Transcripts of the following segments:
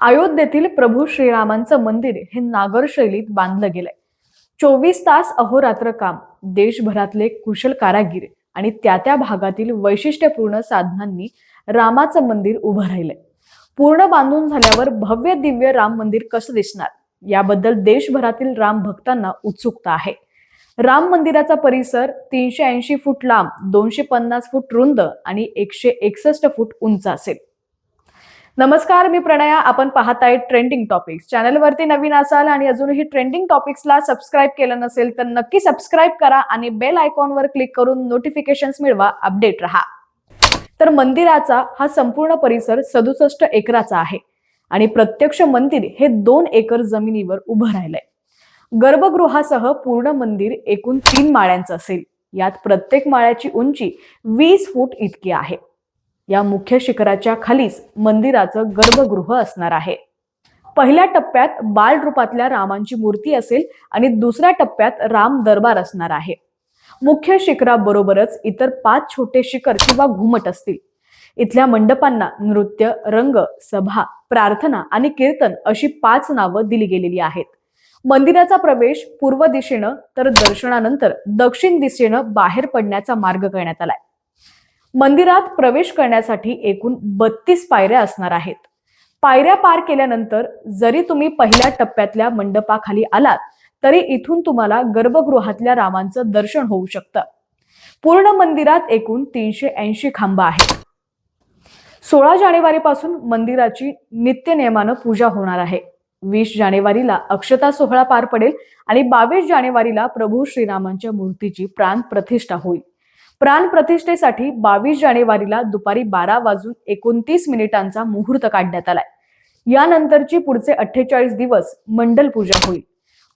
अयोध्येतील प्रभू श्रीरामांचं मंदिर हे नागर शैलीत बांधलं गेलंय. चोवीस तास अहोरात्र काम देशभरातले कुशल कारागीर आणि त्या त्या भागातील वैशिष्ट्यपूर्ण साधनांनी रामाचं मंदिर उभं राहिलंय. पूर्ण बांधून झाल्यावर भव्य दिव्य राम मंदिर कसं दिसणार? याबद्दल देशभरातील राम भक्तांना उत्सुकता आहे. राम मंदिराचा परिसर तीनशे ऐंशी फूट लांब दोनशे पन्नास फूट रुंद आणि एकशे एकसष्ट फूट उंच असेल. नमस्कार मी प्रणया. आपण पाहताय ट्रेंडिंग टॉपिक्स चॅनलवरती नवीन असाल आणि अजूनही ट्रेंडिंग टॉपिक्सला सबस्क्राईब केलं नसेल तर नक्की सबस्क्राईब करा आणि बेल आयकॉनवर क्लिक करून नोटिफिकेशन्स मिळवा. अपडेट रहा. तर मंदिराचा हा संपूर्ण परिसर सदुसष्ट एकराचा आहे आणि प्रत्यक्ष मंदिर हे दोन एकर जमिनीवर उभं राहिलंय. गर्भगृहासह पूर्ण मंदिर एकूण तीन माळ्यांचं असेल. यात प्रत्येक माळ्याची उंची वीस फूट इतकी आहे. या मुख्य शिखराच्या खालीच मंदिराचं गर्भगृह असणार आहे. पहिल्या टप्प्यात बाल रूपातल्या रामांची मूर्ती असेल आणि दुसऱ्या टप्प्यात राम दरबार असणार आहे. मुख्य शिखराबरोबरच इतर पाच छोटे शिखर किंवा घुमट असतील. इथल्या मंडपांना नृत्य रंग सभा प्रार्थना आणि कीर्तन अशी पाच नावं दिली गेलेली आहेत. मंदिराचा प्रवेश पूर्व दिशेनं तर दर्शनानंतर दक्षिण दिशेनं बाहेर पडण्याचा मार्ग करण्यात आलाय. मंदिरात प्रवेश करण्यासाठी एकूण बत्तीस पायऱ्या असणार आहेत. पायऱ्या पार केल्यानंतर जरी तुम्ही पहिल्या टप्प्यातल्या मंडपाखाली आलात तरी इथून तुम्हाला गर्भगृहातल्या रामांचं दर्शन होऊ शकतं. पूर्ण मंदिरात एकूण तीनशे ऐंशी खांब आहेत. सोळा जानेवारीपासून मंदिराची नित्य नियमानं पूजा होणार आहे. वीस जानेवारीला अक्षता सोहळा पार पडेल आणि बावीस जानेवारीला प्रभू श्रीरामांच्या मूर्तीची प्राण प्रतिष्ठा होईल. प्राण प्रतिष्ठेसाठी बावीस जानेवारीला दुपारी बारा वाजून एकोणतीस मिनिटांचा मुहूर्त काढण्यात आलाय. यानंतरची पुढचे अठ्ठेचाळीस दिवस मंडल पूजा होईल.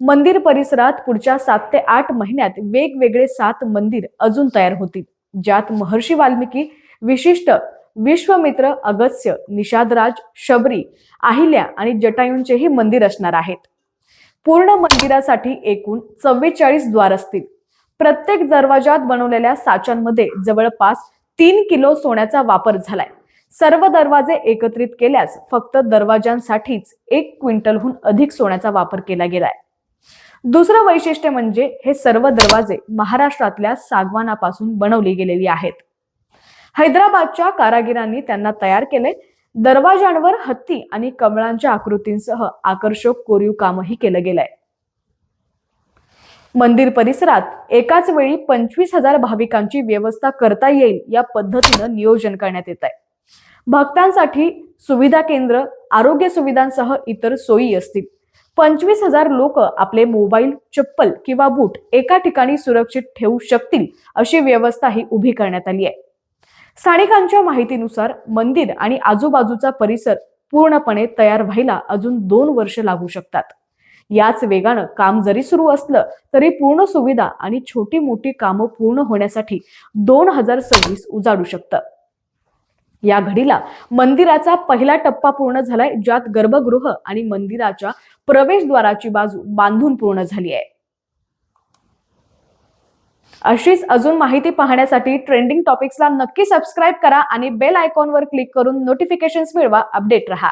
मंदिर परिसरात पुढच्या सात ते आठ महिन्यात वेगवेगळे सात मंदिर अजून तयार होतील. ज्यात महर्षी वाल्मिकी विशिष्ट विश्वमित्र अगस्त्य निषादराज शबरी अहिल्या आणि जटायूंचेही मंदिर असणार आहेत. पूर्ण मंदिरासाठी एकूण चव्वेचाळीस द्वार असतील. प्रत्येक दरवाजात बनवलेल्या साच्यांमध्ये जवळपास तीन किलो सोन्याचा वापर झालाय. सर्व दरवाजे एकत्रित केल्यास फक्त दरवाजांसाठीच एक क्विंटलहून अधिक सोन्याचा वापर केला गेलाय. दुसरं वैशिष्ट्य म्हणजे हे सर्व दरवाजे महाराष्ट्रातल्या सागवानापासून बनवली गेलेली आहेत. हैदराबादच्या कारागिरांनी त्यांना तयार केले. दरवाजांवर हत्ती आणि कमळांच्या आकृतींसह आकर्षक कोरीव कामही केलं गेलंय. मंदिर परिसरात एकाच वेळी पंचवीस हजार भाविकांची व्यवस्था करता येईल या पद्धतीनं नियोजन करण्यात येत आहे भक्तांसाठी सुविधा केंद्र आरोग्य सुविधांसह इतर सोयी असतील. पंचवीस हजार लोक आपले मोबाईल चप्पल किंवा बूट एका ठिकाणी सुरक्षित ठेवू शकतील अशी व्यवस्था ही उभी करण्यात आली आहे. स्थानिकांच्या माहितीनुसार मंदिर आणि आजूबाजूचा परिसर पूर्णपणे तयार व्हायला अजून दोन वर्ष लागू शकतात. याच वेगानं काम जरी सुरू असलं तरी पूर्ण सुविधा आणि छोटी मोठी कामं पूर्ण होण्यासाठी दोन हजार सव्वीस उजाडू शकतं. या घडीला मंदिराचा पहिला टप्पा पूर्ण झालाय ज्यात गर्भगृह आणि मंदिराच्या प्रवेशद्वाराची बाजू बांधून पूर्ण झाली आहे. अशीच अजून माहिती पाहण्यासाठी ट्रेंडिंग टॉपिक्सला नक्की सबस्क्राईब करा आणि बेल आयकॉनवर क्लिक करून नोटिफिकेशन्स मिळवा अपडेट रहा.